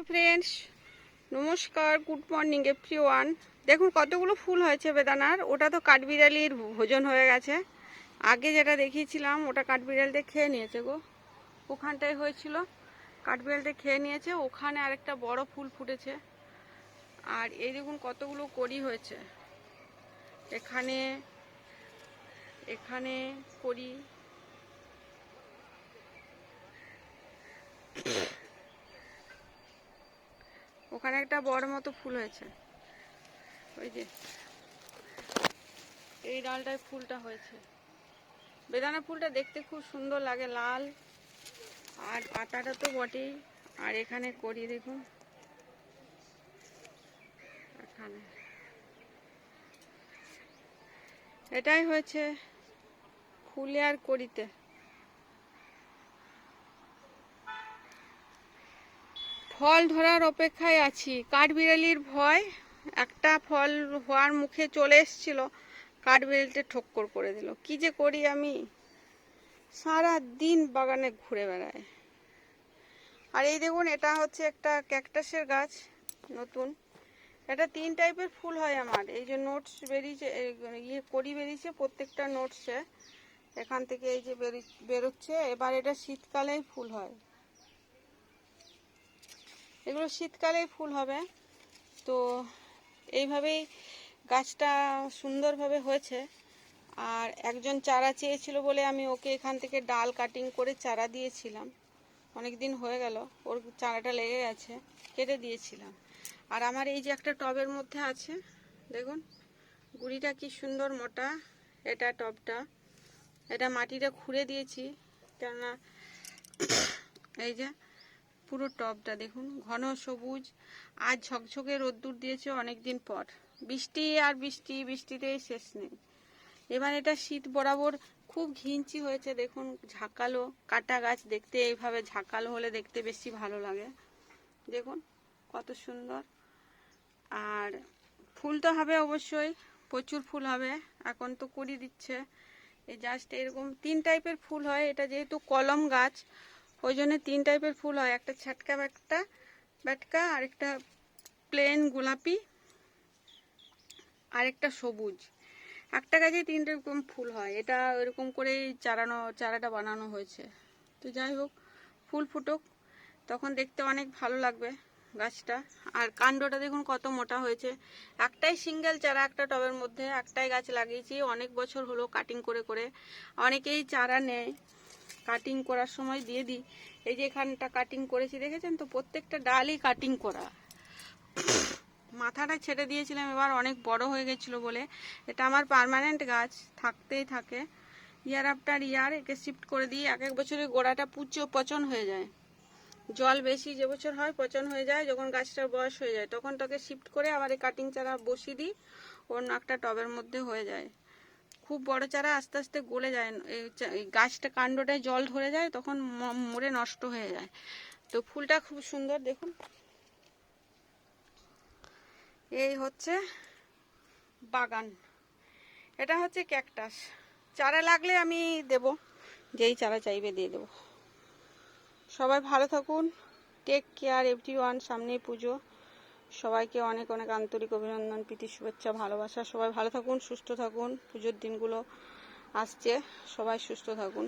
Hello friends, নমস্কার, good morning everyone দেখুন, কতগুলো ফুল হয়েছে বেদানার। ওটা তো কাঠবিড়ালির ভোজন হয়ে গেছে। আগে যেটা দেখিয়েছিলাম, ওটা কাঠবিড়ালটা খেয়ে নিয়েছে গো। ওখানটায় হয়েছিল কাঠবিড়ালটা খেয়ে নিয়েছে। ওখানে আরেকটা বড় ফুল ফুটেছে। আর এই দেখুন, কতগুলো করি হয়েছে। এখানে এখানে কড়ি ওখানে একটা বড় মতো ফুল হয়েছে। ওই যে, এই ডালটায় ফুলটা হয়েছে। বেদানা ফুলটা দেখতে খুব সুন্দর লাগে, লাল। আর পাতাটা তো বটেই। আর এখানে করি, দেখুন। এখানে। এটাই হয়েছে ফুলে আর করিতে। ফল ধরার অপেক্ষায় আছি। কাঠবিড়ালির ভয়, একটা ফল হওয়ার মুখে চলে এসছিল কাঠবিড়ালিতে ঠক্কর করে দিল। কি যে করি আমি? সারা দিন বাগানে ঘুরে বেড়ায়। আর এই দেখুন, এটা হচ্ছে একটা ক্যাকটাসের গাছ, নতুন। এটা তিন টাইপের ফুল হয় আমার। এই যে নোটস বেরিয়েছে ইয়ে করি বেরিয়েছে, প্রত্যেকটা নোটসে এখান থেকে এই যে বেরি- বেরোচ্ছে। এবার এটা শীতকালেই ফুল হয়। এগুলো শীতকালেই ফুল হবে। তো এইভাবেই গাছটা সুন্দরভাবে হয়েছে। আর একজন চারা চেয়েছিল বলে আমি ওকে এখান থেকে ডাল কাটিং করে চারা দিয়েছিলাম। অনেক দিন হয়ে গেল, ওর চারাটা লেগে গেছে, কেটে দিয়েছিলাম। আর আমার এই যে একটা টবের মধ্যে আছে, দেখুন, গুড়িটা কি সুন্দর মোটা, এটা টবটা। এটা মাটিটা খুঁড়ে দিয়েছি, কেননা এই যে পুরো টবটা দেখুন, ঘন সবুজ আজ ঝকঝকে রোদ্দুর দিয়েছে অনেক দিন পর। বৃষ্টি আর বৃষ্টি বৃষ্টিতেই শেষ নেই। এবার এটা শীত বরাবর খুব ঘিঞ্চি হয়েছে, দেখুন, ঝাঁকালো কাটা গাছ দেখতে, এইভাবে ঝাঁকালো হলে দেখতে বেশি ভালো লাগে। দেখুন, কত সুন্দর। আর ফুল তো হবে অবশ্যই, প্রচুর ফুল হবে, এখন তো কুড়ি দিচ্ছে। এই জাস্ট এরকম তিন টাইপের ফুল হয়, এটা যেহেতু কলম গাছ ওই জন্য তিন টাইপের ফুল হয়। একটা ছাটকা ব্যাটকা ব্যাটকা আর একটা প্লেন গোলাপি আর একটা সবুজ। একটা গাছে তিন রকম ফুল হয়। এটা এরকম করেই চারানো, চারাটা বানানো হয়েছে। তো যাই হোক, ফুল ফুটুক। তখন দেখতে অনেক ভালো লাগবে গাছটা। আর কাণ্ডটা দেখুন কত মোটা হয়েছে। একটাই সিঙ্গেল চারা একটা টবের মধ্যে। একটাই গাছ লাগিয়েছি। অনেক বছর হলো কাটিং করে করে। অনেকেই চারা নেয়। কাটিং করার সময় দিয়ে দিই। এই যে এখানটা কাটিং করেছি, দেখেছেন তো? প্রত্যেকটা ডালই কাটিং করা। মাথাটা ছেড়ে দিয়েছিলাম, এবার অনেক বড় হয়ে গেছিল বলে। এটা আমার পার্মানেন্ট গাছ, থাকতেই থাকে। ইয়ার আফটার ইয়ার একে শিফট করে দিই এক এক বছরে গোড়াটা পুচো পচন হয়ে যায়। জল বেশি যে বছর হয়, পচন হয়ে যায়, যখন গাছটার বয়স হয়ে যায়, তখন তাকে শিফট করে আবার এই কাটিং চারা বসিয়ে দিই, অন্য একটা টবের মধ্যে হয়ে যায়। খুব বড় চারা আস্তে আস্তে গলে যায়। গাছটা কাণ্ডটায় জল ধরে যায়, তখন মরে নষ্ট হয়ে যায়। তো ফুলটা খুব সুন্দর, দেখুন। এই হচ্ছে বাগান। এটা হচ্ছে ক্যাকটাস। চারা লাগলে আমি দেব, যেই চারা চাইবে দিয়ে দেবো। সবাই ভালো থাকুন। টেক কেয়ার এভরি ওয়ান সামনেই পুজো। সবাইকে অনেক অনেক আন্তরিক অভিনন্দন, প্রীতি, শুভেচ্ছা, ভালোবাসা। সবাই ভালো থাকুন, সুস্থ থাকুন। পুজোর দিনগুলো আসছে। সবাই সুস্থ থাকুন।